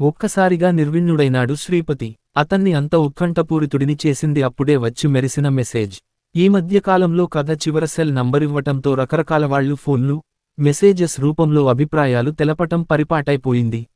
ఒక్కసారిగా నిర్విణ్ణుడైనాడు శ్రీపతి. అతన్ని అంత ఉత్కంఠపూరితుడిని చేసింది అప్పుడే వచ్చి మెరిసిన మెసేజ్. ఈ మధ్యకాలంలో కథ చివర సెల్ నంబరివ్వటంతో రకరకాల వాళ్ళు ఫోన్లు మెసేజెస్ రూపంలో అభిప్రాయాలు తెలపటం పరిపాటైపోయింది.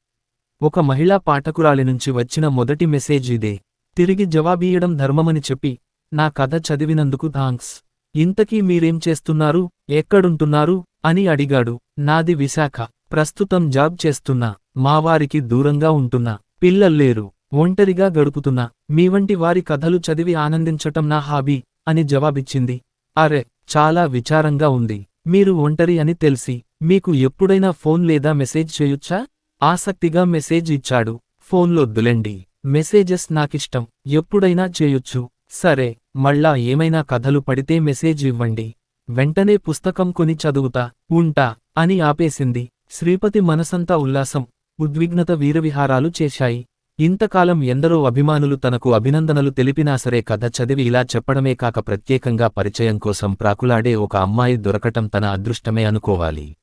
ఒక మహిళా పాఠకురాలి నుంచి వచ్చిన మొదటి మెసేజ్ ఇదే. తిరిగి జవాబీయడం ధర్మమని చెప్పి నా కథ చదివినందుకు థాంక్స్. ఇంతకీ మీరేం చేస్తున్నారు? ఎక్కడుంటున్నారు? అని అడిగాడు. నాది విశాఖ. ప్రస్తుతం జాబ్ చేస్తున్నా. మావారికి దూరంగా ఉంటున్నా. పిల్లల్లేరు ఒంటరిగా గడుపుతున్నా. మీ వంటి వారి కథలు చదివి ఆనందించటం నా హాబీ అని జవాబిచ్చింది. అరే చాలా విచారంగా ఉంది. మీరు ఒంటరి అని తెలిసి మీకు ఎప్పుడైనా ఫోన్ లేదా మెసేజ్ చేయొచ్చా? ఆసక్తిగా మెసేజ్ ఇచ్చాడు. ఫోన్లొద్దులెండి మెసేజెస్ నాకిష్టం. ఎప్పుడైనా చేయొచ్చు. సరే మళ్ళా ఏమైనా కథలు పడితే మెసేజ్ ఇవ్వండి. వెంటనే పుస్తకం కొని చదువుతా ఉంటా అని ఆపేసింది. శ్రీపతి మనసంతా ఉల్లాసం. ఉద్విగ్నత వీరవిహారాలు చేశాయి. ఇంతకాలం ఎందరో అభిమానులు తనకు అభినందనలు తెలిపినా సరే కథ చదివి ఇలా చెప్పడమే కాక ప్రత్యేకంగా పరిచయం కోసం ప్రాకులాడే ఒక అమ్మాయి దొరకటం తన అదృష్టమే అనుకోవాలి.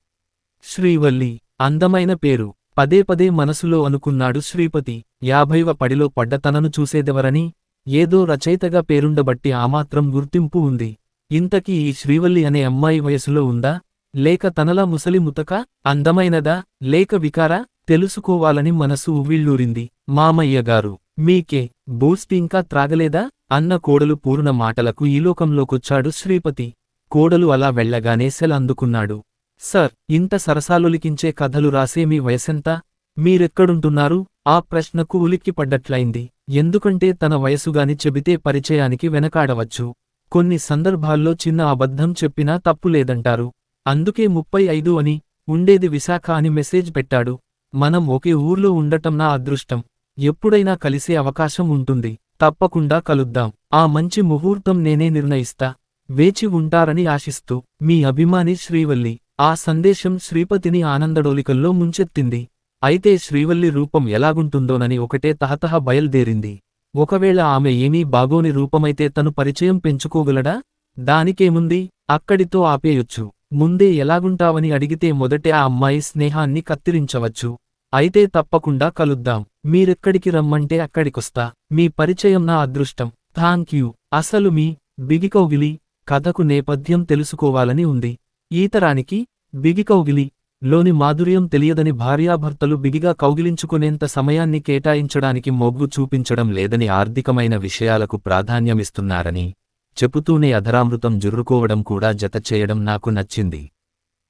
శ్రీవల్లి అందమైన పేరు. పదే పదే మనసులో అనుకున్నాడు శ్రీపతి. యాభైవ పడిలో పడ్డ తనను చూసేదెవరని? ఏదో రచయితగా పేరుండబట్టి ఆమాత్రం గుర్తింపు ఉంది. ఇంతకీ ఈ శ్రీవల్లి అనే అమ్మాయి వయసులో ఉందా? లేక తనలా ముసలి ముతక? అందమైనదా? లేక వికారా? తెలుసుకోవాలని మనసు ఉవ్విళ్ళూరింది. మామయ్యగారు మీకే బూస్ట్ ఇంకా త్రాగలేదా? అన్న కోడలు పూర్ణ మాటలకు ఈ లోకంలోకొచ్చాడు శ్రీపతి. కోడలు అలా వెళ్ళగానే సెల్ అందుకున్నాడు. సర్ ఇంత సరసాలొలికించే కథలు రాసే మీ వయసెంత? మీరెక్కడుంటున్నారు? ఆ ప్రశ్నకు ఉలిక్కిపడ్డట్లయింది. ఎందుకంటే తన వయసుగాని చెబితే పరిచయానికి వెనకాడవచ్చు. కొన్ని సందర్భాల్లో చిన్న అబద్ధం చెప్పినా తప్పులేదంటారు. అందుకే ముప్పై ఐదు అని ఉండేది విశాఖ అని మెసేజ్ పెట్టాడు. మనం ఒకే ఊర్లో ఉండటం నా అదృష్టం. ఎప్పుడైనా కలిసే అవకాశం ఉంటుంది. తప్పకుండా కలుద్దాం. ఆ మంచి ముహూర్తం నేనే నిర్ణయిస్తా. వేచి ఉంటారని ఆశిస్తూ మీ అభిమాని శ్రీవల్లి. ఆ సందేశం శ్రీపతిని ఆనందడోలికల్లో ముంచెత్తింది. అయితే శ్రీవల్లి రూపం ఎలాగుంటుందోనని ఒకటే తహతహ బయల్దేరింది. ఒకవేళ ఆమె ఏమీ బాగోని రూపమైతే తను పరిచయం పెంచుకోగలడా? దానికేముంది? అక్కడితో ఆపేయొచ్చు. ముందే ఎలాగుంటావని అడిగితే మొదటే ఆ అమ్మాయి స్నేహాన్ని కత్తిరించవచ్చు. అయితే తప్పకుండా కలుద్దాం. మీరెక్కడికి రమ్మంటే అక్కడికొస్తా. మీ పరిచయం నా అదృష్టం. Thank you. అసలు మీ బిగికౌగిలి కథకు నేపథ్యం తెలుసుకోవాలని ఉంది. ఈతరానికి బిగికౌగిలి లోని మాధుర్యం తెలియదని భార్యాభర్తలు బిగిగా కౌగిలించుకునేంత సమయాన్ని కేటాయించడానికి మొగ్గు చూపించడం లేదని ఆర్థికమైన విషయాలకు ప్రాధాన్యమిస్తున్నారని చెబుతూనే అధరామృతం జుర్రుకోవడం కూడా జతచేయడం నాకు నచ్చింది.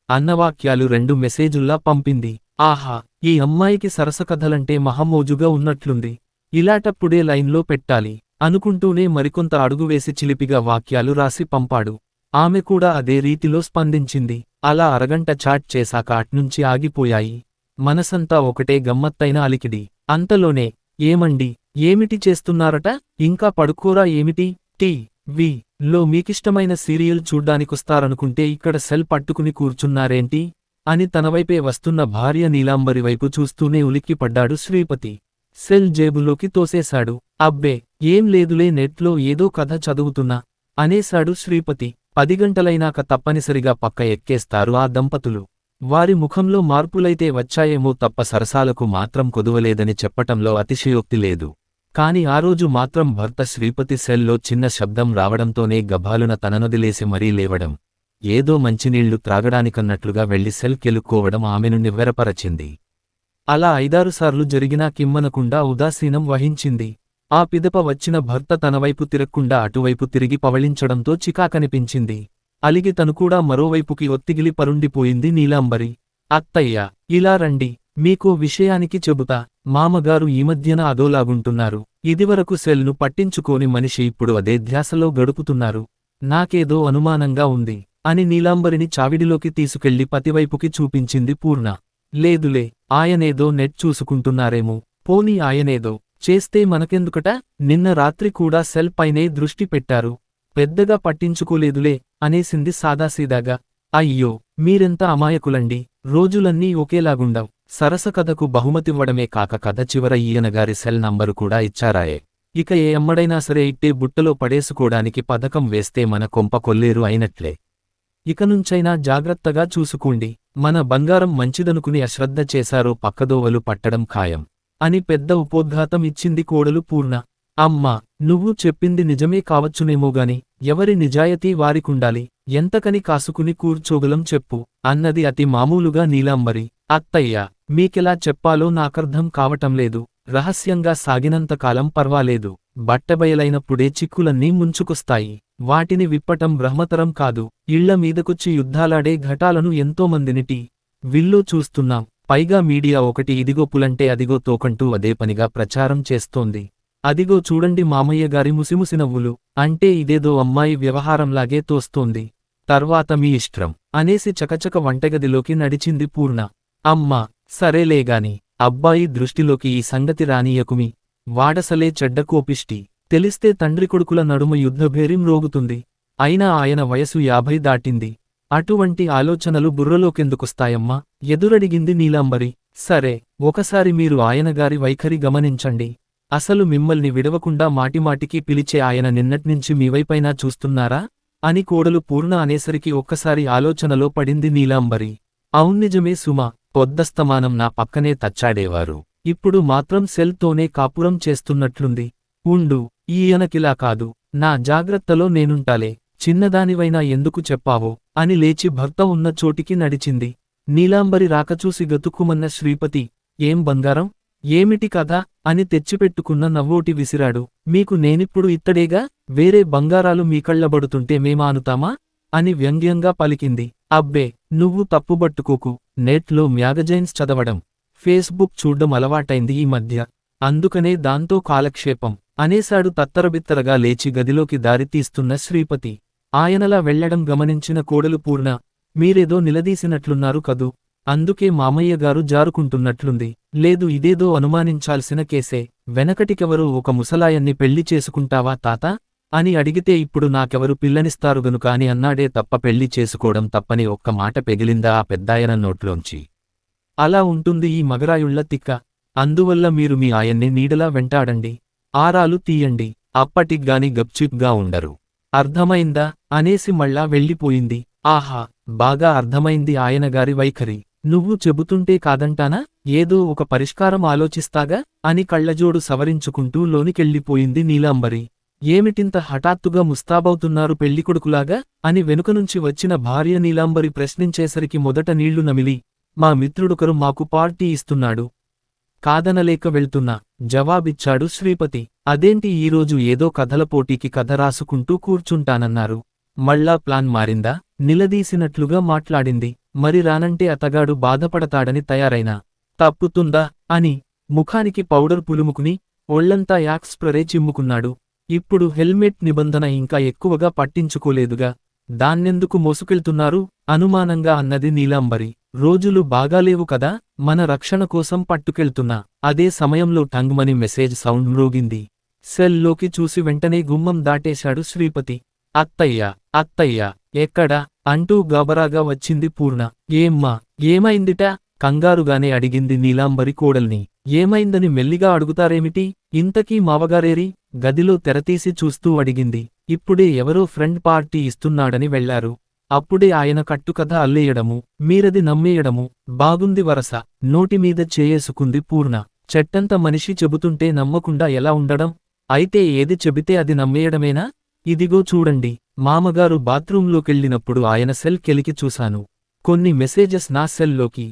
అన్నవాక్యాలు రెండు మెసేజుల్లా పంపింది. ఆహా ఈ అమ్మాయికి సరసకథలంటే మహమోజుగా ఉన్నట్లుంది. ఇలాటప్పుడే లైన్లో పెట్టాలి. అనుకుంటూనే మరికొంత అడుగువేసి చిలిపిగా వాక్యాలు రాసి పంపాడు. ఆమె కూడా అదే రీతిలో స్పందించింది. అలా అరగంట చాట్ చేశాక అట్నుంచి ఆగిపోయాయి. మనసంతా ఒకటే గమ్మత్తైన అలికిడి అంతలోనే ఏమండి ఏమిటి చేస్తున్నారట? ఇంకా పడుకోరా ఏమిటి? టీ. వి. లో మీకిష్టమైన సీరియల్ చూడ్డానికొస్తారనుకుంటే ఇక్కడ సెల్ పట్టుకుని కూర్చున్నారేంటి? అని తనవైపే వస్తున్న భార్య నీలాంబరి వైపు చూస్తూనే ఉలిక్కిపడ్డాడు శ్రీపతి. సెల్ జేబులోకి తోసేశాడు. అబ్బే ఏం లేదులే నెట్లో ఏదో కథ చదువుతున్నా అనేశాడు శ్రీపతి. పది గంటలైనాక తప్పనిసరిగా పక్క ఎక్కేస్తారు ఆ దంపతులు. వారి ముఖంలో మార్పులైతే వచ్చాయేమో తప్ప సరసాలకు మాత్రం కొదువలేదని చెప్పటంలో అతిశయోక్తి లేదు. కాని ఆ రోజు మాత్రం భర్త శ్రీపతి సెల్లో చిన్న శబ్దం రావడంతోనే గభాలున తననొదిలేసి మరీ లేవడం. ఏదో మంచినీళ్ళు త్రాగడానికన్నట్లుగా వెళ్ళి సెల్ కెలుక్కోవడం ఆమెను నివ్వెరపరచింది. అలా ఐదారుసార్లు జరిగినా కిమ్మనకుండా ఉదాసీనం వహించింది. ఆ పిదప వచ్చిన భర్త తనవైపు తిరక్కుండా అటువైపు తిరిగి పవళించడంతో చికాకనిపించింది. అలిగి తనుకూడా మరోవైపుకి ఒత్తిగిలి పరుండిపోయింది నీలాంబరి. అత్తయ్య ఇలా రండి మీకో విషయానికి చెబుతా. మామగారు ఈ మధ్యన అదోలాగుంటున్నారు. ఇదివరకు సెల్ను పట్టించుకోని మనిషి ఇప్పుడు అదే ధ్యాసలో గడుపుతున్నారు. నాకేదో అనుమానంగా ఉంది అని నీలాంబరిని చావిడిలోకి తీసుకెళ్ళి పతివైపుకి చూపించింది పూర్ణ. లేదులే ఆయనేదో నెట్ చూసుకుంటున్నారేమో. పోనీ ఆయనేదో. చేస్తే మనకెందుకట? నిన్న రాత్రి కూడా సెల్ పైనే దృష్టి పెట్టారు. పెద్దగా పట్టించుకోలేదులే అనేసింది సాదాసీదాగా. అయ్యో మీరెంత అమాయకులండి. రోజులన్నీ ఒకేలాగుండవు. సరస కథకు బహుమతివ్వడమే కాక కథ చివర ఈయనగారి సెల్ నంబరు కూడా ఇచ్చారాయే. ఇక ఏ అమ్మడైనా సరే ఇట్టే బుట్టలో పడేసుకోడానికి పథకం వేస్తే మన కొంప కొల్లేరు అయినట్లే. ఇకనుంచైనా జాగ్రత్తగా చూసుకోండి. మన బంగారం మంచిదనుకుని అశ్రద్ధ చేశారో పక్కదోవలు పట్టడం ఖాయం. అని పెద్ద ఉపోద్ఘాతం ఇచ్చింది కోడలు పూర్ణ. అమ్మా నువ్వు చెప్పింది నిజమే కావచ్చునేమోగాని ఎవరి నిజాయతీ వారికుండాలి. ఎంతకని కాసుకుని కూర్చోగలం చెప్పు అన్నది అతి మామూలుగా నీలాంబరి. అత్తయ్య మీకెలా చెప్పాలో నాకర్థం కావటంలేదు రహస్యంగా సాగినంతకాలం పర్వాలేదు. బట్టబయలైనప్పుడే చిక్కులన్నీ ముంచుకొస్తాయి. వాటిని విప్పటం బ్రహ్మతరం కాదు. ఇళ్ళ మీదకొచ్చి యుద్ధాలాడే ఘటాలను ఎంతోమందినిటి. విల్లో చూస్తున్నాం. పైగా మీడియా ఒకటి ఇదిగో పులంటే అదిగో తోకంటూ అదే పనిగా ప్రచారం చేస్తోంది. అదిగో చూడండి మామయ్య గారి ముసిముసి నవ్వులు. అంటే ఇదేదో అమ్మాయి వ్యవహారంలాగే తోస్తోంది. తర్వాత మీ ఇష్టం. అనేసి చకచక వంటగదిలోకి నడిచింది పూర్ణ. అమ్మా సరేలేగాని అబ్బాయి దృష్టిలోకి ఈ సంగతి రానీయకుమి. వాడసలే చెడ్డ కోపిష్టి. తెలిస్తే తండ్రి కొడుకుల నడుమ యుద్ధభేరిం రోగుతుంది. అయినా ఆయన వయసు యాభై దాటింది. అటువంటి ఆలోచనలు బుర్రలోకెందుకొస్తాయమ్మా? ఎదురడిగింది నీలాంబరి. సరే ఒకసారి మీరు ఆయనగారి వైఖరి గమనించండి. అసలు మిమ్మల్ని విడవకుండా మాటిమాటికి పిలిచే ఆయన నిన్నట్నుంచి మీవైపైనా చూస్తున్నారా? అని కోడలు పూర్ణ అనేసరికి ఒక్కసారి ఆలోచనలో పడింది నీలాంబరి. అవున్నిజమే సుమా పొద్దస్తమానం నా పక్కనే తచ్చాడేవారు. ఇప్పుడు మాత్రం సెల్తోనే కాపురం చేస్తున్నట్లుంది. ఉండు ఈయనకిలా కాదు. నా జాగ్రత్తలో నేనుంటాలే. చిన్నదానివైనా ఎందుకు చెప్పావో? అని లేచి భర్త ఉన్న చోటికి నడిచింది. నీలాంబరి రాకచూసి గతుక్కుమన్న శ్రీపతి ఏం బంగారం? ఏమిటి కథ అని తెచ్చిపెట్టుకున్న నవ్వోటి విసిరాడు. మీకు నేనిప్పుడు ఇత్తడేగా? వేరే బంగారాలు మీకళ్ళబడుతుంటే మేమానుతామా? అని వ్యంగ్యంగా పలికింది. అబ్బే నువ్వు తప్పుబట్టుకోకు నెట్లో మ్యాగజైన్స్ చదవడం ఫేస్బుక్ చూడ్డం అలవాటైంది ఈ మధ్య. అందుకనే దాంతో కాలక్షేపం అనేశాడు తత్తరబిత్తరగా లేచి గదిలోకి దారితీస్తున్న శ్రీపతి. ఆయనలా వెళ్ళడం గమనించిన కోడలు పూర్ణ మీరేదో నిలదీసినట్లున్నారు కదూ. అందుకే మామయ్య గారు జారుకుంటున్నట్లుంది. లేదు ఇదేదో అనుమానించాల్సిన కేసే. వెనకటికెవరో ఒక ముసలాయన్ని పెళ్ళి చేసుకుంటావా తాత? అని అడిగితే ఇప్పుడు నాకెవరు పిల్లనిస్తారు గనుక అని అన్నాడే తప్ప పెళ్ళి చేసుకోవడం తప్పని ఒక్క మాట పెగిలిందా ఆ పెద్దాయన నోట్లోంచి? అలా ఉంటుంది ఈ మగరాయుళ్ళ తిక్క. అందువల్ల మీరు మీ ఆయన్ని నీడలా వెంటాడండి. ఆరాలు తీయండి. అప్పటిగ్గాని గప్చిప్గా ఉండరు. అర్థమైందా? అనేసి మళ్ళా వెళ్ళిపోయింది. ఆహా! బాగా అర్థమైంది ఆయనగారి వైఖరి. నువ్వు చెబుతుంటే కాదంటానా? ఏదో ఒక పరిష్కారం ఆలోచిస్తాగా? అని కళ్ళజోడు సవరించుకుంటూ లోనికెళ్ళిపోయింది నీలాంబరి. ఏమిటింత హఠాత్తుగా ముస్తాబవుతున్నారు పెళ్ళికొడుకులాగా అని వెనుకనుంచి వచ్చిన భార్య నీలాంబరి ప్రశ్నించేసరికి మొదట నీళ్ళు నమిలి మా మిత్రుడొకరు మాకు పార్టీ ఇస్తున్నాడు. కాదనలేక వెళ్తున్నా జవాబిచ్చాడు శ్రీపతి. అదేంటి ఈరోజు ఏదో కథల పోటీకి కథ రాసుకుంటూ కూర్చుంటానన్నారు. మళ్ళా ప్లాన్ మారిందా? నిలదీసినట్లుగా మాట్లాడింది. మరి రానంటే అతగాడు బాధపడతాడని తయారైనా. తప్పుతుందా? అని. ముఖానికి పౌడర్ పులుముకుని ఒళ్ళంతా యాక్స్ స్ప్రే చిమ్ముకున్నాడు. ఇప్పుడు హెల్మెట్ నిబంధన ఇంకా ఎక్కువగా పట్టించుకోలేదుగా. దాన్నెందుకు మోసుకెళ్తున్నారు? అనుమానంగా అన్నది నీలాంబరి. రోజులు బాగాలేవు కదా? మన రక్షణ కోసం పట్టుకెళ్తున్నా. అదే సమయంలో టంగ్మని మెసేజ్ సౌండ్ మ్రోగింది. సెల్లోకి చూసి వెంటనే గుమ్మం దాటేశాడు శ్రీపతి. అత్తయ్య! అత్తయ్య ఎక్కడ? అంటూ గబరాగా వచ్చింది పూర్ణ. ఏమ్మా ఏమైందిట? కంగారుగానే అడిగింది నీలాంబరి కోడల్ని. ఏమైందని మెల్లిగా అడుగుతారేమిటి? ఇంతకీ మావగారేరి? గదిలో తెరతీసి చూస్తూ అడిగింది. ఇప్పుడే ఎవరో ఫ్రెండ్ పార్టీ ఇస్తున్నాడని వెళ్ళారు. అప్పుడే ఆయన కట్టుకథ అల్లేయడము మీరది నమ్మేయడము బాగుంది వరస. నోటిమీద చేయేసుకుంది పూర్ణ. చెట్టంత మనిషి చెబుతుంటే నమ్మకుండా ఎలా ఉండడం? అయితే ఏది చెబితే అది నమ్మేయడమేనా? ఇదిగో చూడండి మామగారు బాత్రూంలోకెళ్ళినప్పుడు ఆయన సెల్ కెలికి చూశాను. కొన్ని మెసేజెస్ నా సెల్లోకి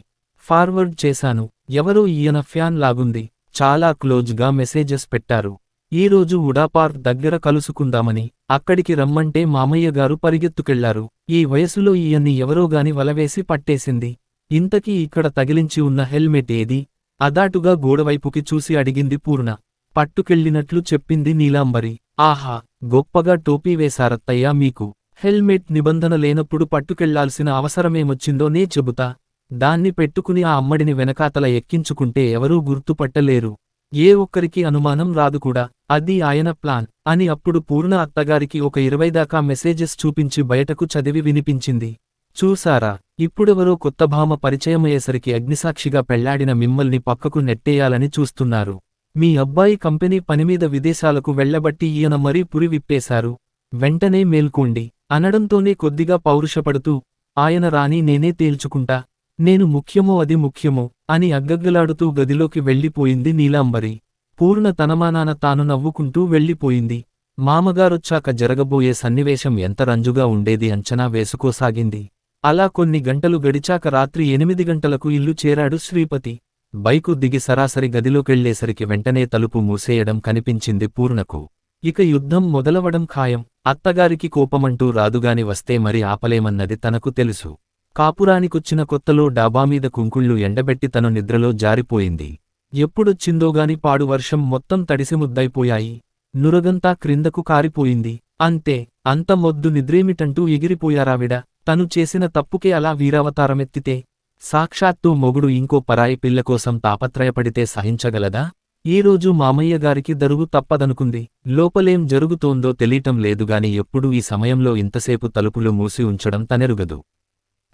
ఫార్వర్డ్ చేశాను. ఎవరో ఈయన ఫ్యాన్ లాగుంది చాలా క్లోజ్గా మెసేజెస్ పెట్టారు. ఈరోజు ఉడాపార్క్ దగ్గర కలుసుకుందామని అక్కడికి రమ్మంటే మామయ్యగారు పరిగెత్తుకెళ్ళారు. ఈ వయసులో ఈయన్ని ఎవరోగాని వలవేసి పట్టేసింది. ఇంతకీ ఇక్కడ తగిలించి ఉన్న హెల్మెట్ ఏది? అదాటుగా గోడవైపుకి చూసి అడిగింది పూర్ణ. పట్టుకెళ్ళినట్లు చెప్పింది నీలాంబరి. ఆహా గొప్పగా టోపీ వేశారత్తయ్యా మీకు. హెల్మెట్ నిబంధన లేనప్పుడు పట్టుకెళ్ళాల్సిన అవసరమేమొచ్చిందో నే చెబుతా. దాన్ని పెట్టుకుని ఆ అమ్మడిని వెనకాతల ఎక్కించుకుంటే ఎవరూ గుర్తుపట్టలేరు. ఏ ఒక్కరికి అనుమానం రాదు కూడా. అది ఆయన ప్లాన్. అని అప్పుడు పూర్ణ అత్తగారికి ఒక ఇరవైదాకా మెసేజెస్ చూపించి బయటకు చదివి వినిపించింది. చూసారా ఇప్పుడెవరో కొత్త భామ పరిచయమయ్యేసరికి అగ్నిసాక్షిగా పెళ్ళాడిన మిమ్మల్ని పక్కకు నెట్టేయాలని చూస్తున్నారు. మీ అబ్బాయి కంపెనీ పనిమీద విదేశాలకు వెళ్ళబట్టి ఈయన మరీ పురి విప్పేశారు. వెంటనే మేల్కోండి అనడంతోనే కొద్దిగా పౌరుషపడుతూ ఆయన రాని నేనే తేల్చుకుంటా నేను ముఖ్యమో అది ముఖ్యమో అని అగ్గగ్గలాడుతూ గదిలోకి వెళ్ళిపోయింది నీలాంబరి. పూర్ణ తనమానాన తాను నవ్వుకుంటూ వెళ్ళిపోయింది. మామగారొచ్చాక జరగబోయే సన్నివేశం ఎంత రంజుగా ఉండేది అంచనా వేసుకోసాగింది. అలా కొన్ని గంటలు గడిచాక రాత్రి ఎనిమిది గంటలకు ఇల్లు చేరాడు శ్రీపతి. బైకు దిగి సరాసరి గదిలోకెళ్ళేసరికి వెంటనే తలుపు మూసేయడం కనిపించింది పూర్ణకు. ఇక యుద్ధం మొదలవడం ఖాయం అత్తగారికి కోపమంటూ రాదుగాని వస్తే మరి ఆపలేమన్నది తనకు తెలుసు. కాపురానికొచ్చిన కొత్తలో డాబామీద కుంకుళ్ళు ఎండబెట్టి తను నిద్రలో జారిపోయింది. ఎప్పుడొచ్చిందోగాని పాడు వర్షం మొత్తం తడిసి ముద్దైపోయాయి నురగంతా క్రిందకు కారిపోయింది. అంతే అంత మొద్దు నిద్రేమిటంటూ ఎగిరిపోయారావిడ. తను చేసిన తప్పుకే అలా వీరావతారమెత్తితే సాక్షాత్తు మొగుడు ఇంకో పరాయి పిల్ల కోసం తాపత్రయపడితే సహించగలదా? ఈరోజు మామయ్యగారికి దరుగు తప్పదనుకుంది. లోపలేం జరుగుతోందో తెలియటం లేదుగాని ఎప్పుడూ ఈ సమయంలో ఇంతసేపు తలుపులు మూసి ఉంచడం తనెరుగదు.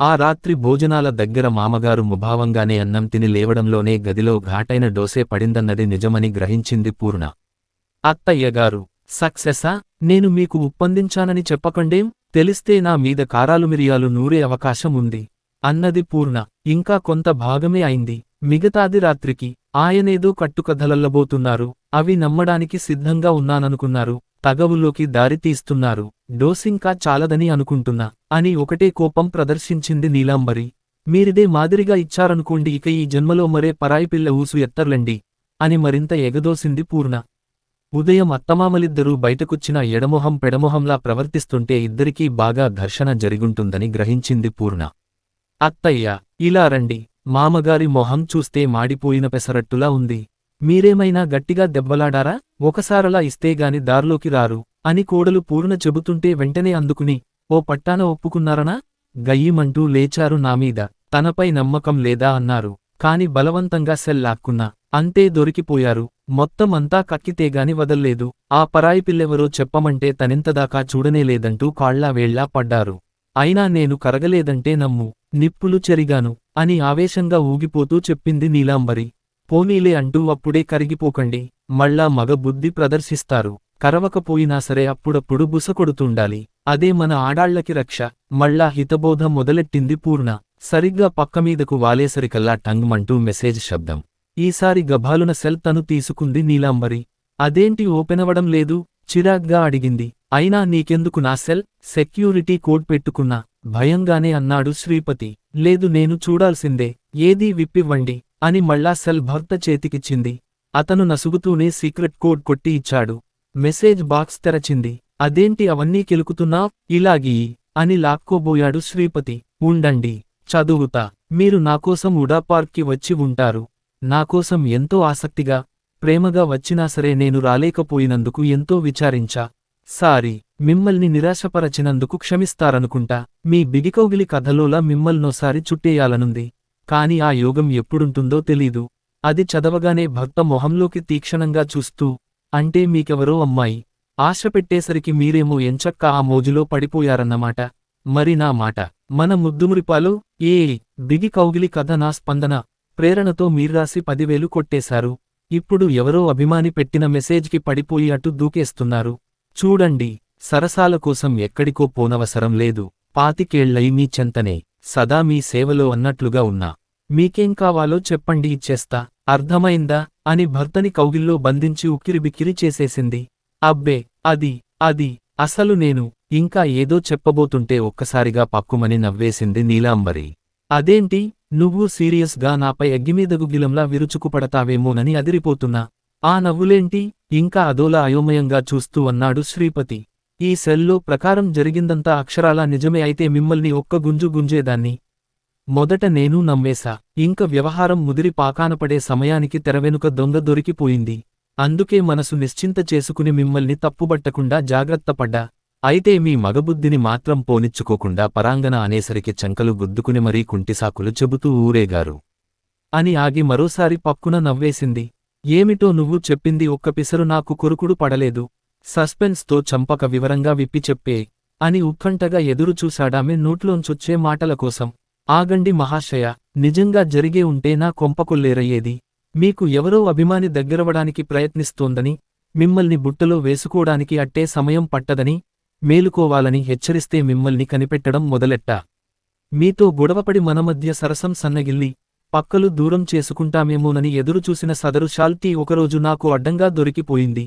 ఆ రాత్రి భోజనాల దగ్గర మామగారు ముభావంగానే అన్నం తిని లేవడంలోనే గదిలో ఘాటైన డోసే పడిందన్నది నిజమని గ్రహించింది పూర్ణ. అత్తయ్యగారు సక్సెసా? నేను మీకు ఉప్పందించానని చెప్పకండేం? తెలిస్తే నా మీద కారాలు మిరియాలు నూరే అవకాశం ఉంది. అన్నది పూర్ణ. ఇంకా కొంత భాగమే అయింది. మిగతాది రాత్రికి ఆయనేదో కట్టుకథలల్లబోతున్నారు. అవి నమ్మడానికి సిద్ధంగా ఉన్నాననుకున్నారు. తగవులోకి దారి తీస్తున్నారు. డోసింకా చాలదని అనుకుంటున్నా. అని ఒకటే కోపం ప్రదర్శించింది నీలాంబరి. మీరిదే మాదిరిగా ఇచ్చారనుకోండి ఇక ఈ జన్మలో మరే పరాయి పిల్ల ఊసు ఎత్తర్లండి. అని మరింత ఎగదోసింది పూర్ణ. ఉదయం అత్తమామలిద్దరూ బయటకొచ్చిన ఎడమొహం పెడమొహంలా ప్రవర్తిస్తుంటే ఇద్దరికీ బాగా ఘర్షణ జరిగుంటుందని గ్రహించింది పూర్ణ. అత్తయ్య ఇలా రండి. మామగారి మొహం చూస్తే మాడిపోయిన పెసరట్టులా ఉంది. మీరేమైనా గట్టిగా దెబ్బలాడారా? ఒకసారలా ఇస్తేగాని దారిలోకి రారు. అని కోడలు పూర్ణ చెబుతుంటే వెంటనే అందుకుని ఓ పట్టాన ఒప్పుకున్నారనా? గయ్యిమంటూ లేచారు నామీద తనపై నమ్మకం లేదా? అన్నారు. కాని బలవంతంగా సెల్లాక్కున్నా అంతే దొరికిపోయారు. మొత్తం అంతా కక్కితేగాని వదల్లేదు. ఆ పరాయి పిల్లెవరో చెప్పమంటే తనెంతదాకా చూడనేలేదంటూ కాళ్ళా వేళ్ళా పడ్డారు. అయినా నేను కరగలేదంటే నమ్ము. నిప్పులు చెరిగాను అని ఆవేశంగా ఊగిపోతూ చెప్పింది నీలాంబరి. పోనీలే అంటూ అప్పుడే కరిగిపోకండి మళ్ళా మగ బుద్ధి ప్రదర్శిస్తారు. కరవకపోయినా సరే అప్పుడప్పుడు బుసకొడుతుండాలి అదే మన ఆడాళ్ళకి రక్ష. మళ్ళా హితబోధ మొదలెట్టింది పూర్ణ. సరిగ్గా పక్కమీదకు వాలేసరికల్లా టంగ్మంటూ మెసేజ్ శబ్దం. ఈసారి గభాలున సెల్ తను తీసుకుంది నీలాంబరి. అదేంటి ఓపెనవడం లేదు? చిరాగ్గా అడిగింది. అయినా నీకెందుకు నా సెల్? సెక్యూరిటీ కోడ్ పెట్టుకున్నా. భయంగానే అన్నాడు శ్రీపతి. లేదు నేను చూడాల్సిందే ఏదీ విప్పివ్వండి అని మళ్ళా సెల్ భర్త చేతికిచ్చింది. అతను నసుగుతూనే సీక్రెట్ కోడ్ కొట్టి ఇచ్చాడు. మెసేజ్ బాక్స్ తెరచింది. అదేంటి అవన్నీ కెలుకుతున్నా? ఇలాగీ అని లాక్కోబోయాడు శ్రీపతి. ఉండండి చదువుతా. మీరు నాకోసం ఉడా పార్క్కి వచ్చి ఉంటారు. నాకోసం ఎంతో ఆసక్తిగా ప్రేమగా వచ్చినా సరే నేను రాలేకపోయినందుకు ఎంతో విచారించా. సారీ. మిమ్మల్ని నిరాశపరచినందుకు క్షమిస్తారనుకుంటా. మీ బిగికౌగిలి కథలోలా మిమ్మల్నోసారి చుట్టేయాలనుంది. కాని ఆ యోగం ఎప్పుడుంటుందో తెలీదు. అది చదవగానే భర్త మొహంలోకి తీక్షణంగా చూస్తూ అంటే మీకెవరో అమ్మాయి. ఆశ పెట్టేసరికి మీరేమో ఎంచక్క ఆ మోజులో పడిపోయారన్నమాట. మరి నా మాట. మన ముద్దుమురిపాలు ఏ దిగి కౌగిలి కథ నా స్పందన. ప్రేరణతో మీర్రాసి పదివేలు కొట్టేశారు. ఇప్పుడు ఎవరో అభిమాని పెట్టిన మెసేజ్కి పడిపోయి అటు దూకేస్తున్నారు. చూడండి. సరసాల కోసం ఎక్కడికో పోనవసరం లేదు. పాతికేళ్ళై మీ చెంతనే సదా మీ సేవలో అన్నట్లుగా ఉన్నా. మీకేం కావాలో చెప్పండి ఇచ్చేస్తా. అర్థమైందా? అని భర్తని కౌగిల్లో బంధించి ఉక్కిరిబిక్కిరి చేసేసింది. అబ్బే అది అది అసలు నేను ఇంకా ఏదో చెప్పబోతుంటే ఒక్కసారిగా పక్కుమని నవ్వేసింది నీలాంబరి. అదేంటి? నువ్వు సీరియస్గా నాపై అగ్గిమీద గుగ్గిలంలా విరుచుకుపడతావేమోనని అదిరిపోతున్నా. ఆ నవ్వులేంటి? ఇంకా అదోలా అయోమయంగా చూస్తూ అన్నాడు శ్రీపతి. ఈ సెల్లో ప్రకారం జరిగిందంతా అక్షరాలా నిజమే అయితే మిమ్మల్ని ఒక్క గుంజు గుంజేదాన్ని. మొదట నేను నమ్మేశా. ఇంక వ్యవహారం ముదిరి పాకానపడే సమయానికి తెరవెనుక దొంగ దొరికిపోయింది. అందుకే మనసు నిశ్చింత చేసుకుని మిమ్మల్ని తప్పుబట్టకుండా జాగ్రత్తపడ్డా అయితే మీ మగబుద్ధిని మాత్రం పోనిచ్చుకోకుండా పరాంగన అనేసరికి చంకలు గుద్దుకుని మరీ కుంటిసాకులు చెబుతూ ఊరేగారు. అని ఆగి మరోసారి పక్కున నవ్వేసింది. ఏమిటో నువ్వు చెప్పింది ఒక్క పిసరు నాకు కొరుకుడు పడలేదు. సస్పెన్స్తో చంపక వివరంగా విప్పి చెప్పే అని ఉత్కంఠగా ఎదురుచూశాడామె నోట్లోంచొచ్చే మాటల కోసం. ఆగండి మహాశయ నిజంగా జరిగే ఉంటే నా కొంపకొల్లేరయ్యేది మీకు ఎవరో అభిమాని దగ్గరవడానికి ప్రయత్నిస్తోందని మిమ్మల్ని బుట్టలో వేసుకోడానికి అట్టే సమయం పట్టదని మేలుకోవాలని హెచ్చరిస్తే మిమ్మల్ని కనిపెట్టడం మొదలెట్టా. మీతో గొడవపడి మనమధ్య సరసం సన్నగిల్లి పక్కలు దూరం చేసుకుంటామేమోనని ఎదురుచూసిన సదరు శాల్తీ ఒకరోజు నాకు అడ్డంగా దొరికిపోయింది.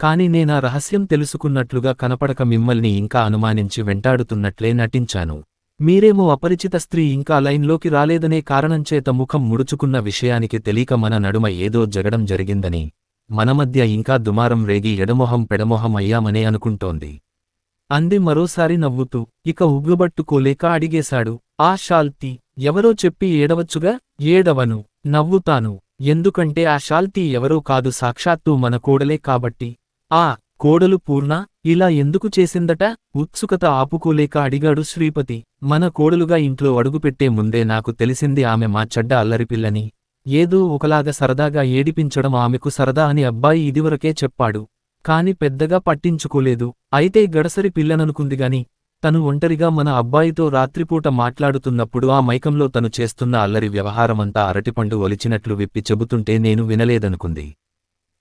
కాని నేనా రహస్యం తెలుసుకున్నట్లుగా కనపడక మిమ్మల్ని ఇంకా అనుమానించి వెంటాడుతున్నట్లే నటించాను. మీరేమో అపరిచిత స్త్రీ ఇంకా లైన్లోకి రాలేదనే కారణంచేత ముఖం ముడుచుకున్న విషయానికి తెలియక మన నడుమ ఏదో జగడం జరిగిందని. మన మధ్య ఇంకా దుమారం రేగి ఎడమొహం పెడమొహం అయ్యామనే అనుకుంటోంది. అంది మరోసారి నవ్వుతూ ఇక ఉగ్గుబట్టుకోలేక అడిగేశాడు ఆ షాల్తీ ఎవరో చెప్పి ఏడవచ్చుగా? ఏడవను నవ్వుతాను. ఎందుకంటే ఆ షాల్తీ ఎవరో కాదు సాక్షాత్తు మన కోడలే కాబట్టి ఆ కోడలు పూర్ణ ఇలా ఎందుకు చేసిందట? ఉత్సుకత ఆపుకోలేక అడిగాడు శ్రీపతి. మన కోడలుగా ఇంట్లో అడుగుపెట్టే ముందే నాకు తెలిసింది ఆమె మా చెడ్డ అల్లరిపిల్లని ఏదో ఒకలాగా సరదాగా ఏడిపించడం ఆమెకు సరదా అని అబ్బాయి ఇదివరకే చెప్పాడు. కాని పెద్దగా పట్టించుకోలేదు. అయితే గడసరి పిల్లననుకుందిగాని తను ఒంటరిగా మన అబ్బాయితో రాత్రిపూట మాట్లాడుతున్నప్పుడు ఆ మైకంలో తను చేస్తున్న అల్లరి వ్యవహారమంతా అరటిపండు ఒలిచినట్లు విప్పి చెబుతుంటే నేను వినలేదనుకుంది.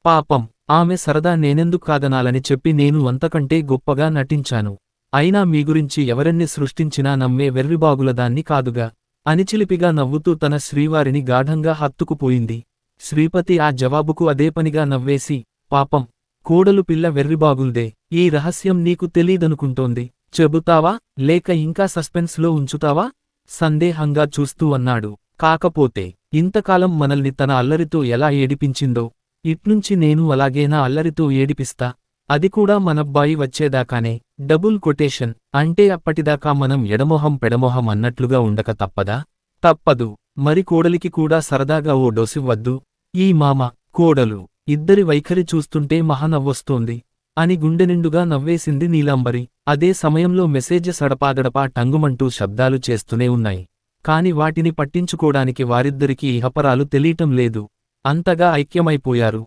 పాపం ఆమె సరదా నేనెందుకు కాదనాలని చెప్పి నేను అంతకంటే గొప్పగా నటించాను. అయినా మీ గురించి ఎవరెన్ని సృష్టించినా నమ్మే వెర్రిబాగులదాన్ని కాదుగా. అనిచిలిపిగా నవ్వుతూ తన శ్రీవారిని గాఢంగా హత్తుకుపోయింది. శ్రీపతి ఆ జవాబుకు అదేపనిగా నవ్వేసి పాపం కోడలు పిల్ల వెర్రిబాగుల్దే ఈ రహస్యం నీకు తెలీదనుకుంటోంది. చెబుతావా లేక ఇంకా సస్పెన్స్లో ఉంచుతావా? సందేహంగా చూస్తూ అన్నాడు. కాకపోతే ఇంతకాలం మనల్ని తన అల్లరితో ఎలా ఏడిపించిందో ఇట్నుంచి నేను అలాగేనా అల్లరితో ఏడిపిస్తా. అది కూడా మనబ్బాయి వచ్చేదాకానే. Double quotation. అంటే అప్పటిదాకా మనం ఎడమొహం పెడమొహం అన్నట్లుగా ఉండక తప్పదా? తప్పదు. మరి కోడలికి కూడా సరదాగా ఓ డోసివ్వద్దు ఈ మామ కోడలు ఇద్దరి వైఖరి చూస్తుంటే మహానవ్వొస్తోంది అని గుండెనిండుగా నవ్వేసింది నీలాంబరి. అదే సమయంలో మెసేజెస్ అడపాదడపా టంగుమంటూ శబ్దాలు చేస్తూనే ఉన్నాయి. కాని వాటిని పట్టించుకోడానికి వారిద్దరికీ ఇహపరాలు తెలియటం లేదు. అంతగా ఐక్యమైపోయారు.